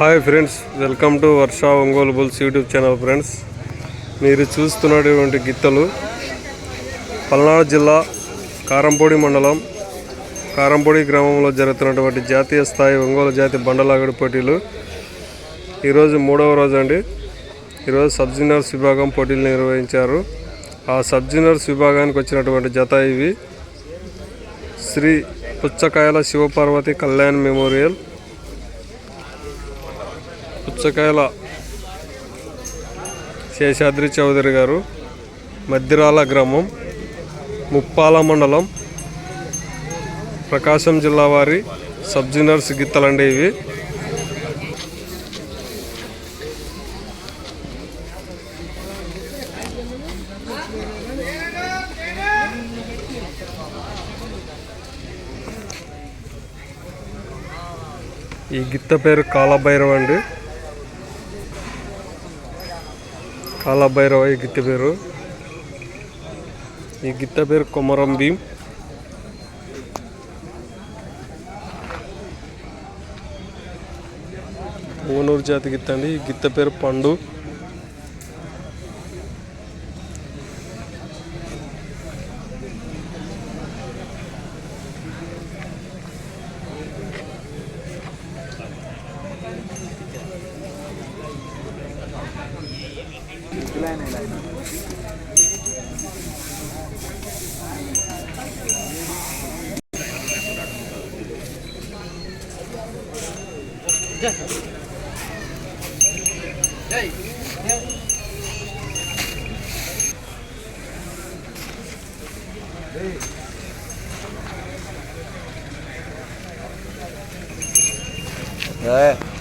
Hi friends welcome to Varsha Ongole bulls YouTube channel friends. మీరు చూస్తున్నటువంటి గిత్తలు పల్నాడు జిల్లా కారంపొడి మండలం కారంపొడి గ్రామంలో జరుగుతున్నటువంటి జాతీయ స్థాయి ఒంగోలు జాతి బండలాగడి పోటీలు. ఈరోజు మూడవ రోజు అండి. ఈరోజు సబ్ జూనియర్స్ విభాగం పోటీలు నిర్వహించారు. ఆ సబ్ జూనియర్స్ విభాగానికి వచ్చినటువంటి జత ఇవి. శ్రీ పుచ్చకాయల శివపార్వతి కళ్యాణ్ మెమోరియల్ పుచ్చకాయల శేషాద్రి చౌదరి గారు మద్దిరాల గ్రామం ముప్పాల మండలం ప్రకాశం జిల్లా వారి సబ్ గిత్తలండి ఇవి. ఈ గిత్త పేరు కాలభైరవ్ అండి కాలభైరవ ఈ గిత్త పేరు ఈ గిత్త పేరు కొమరం భీం ఊనూరు జాతి గిత్త అండి ఈ గిత్త పేరు పండు này này này đây đây đây đây.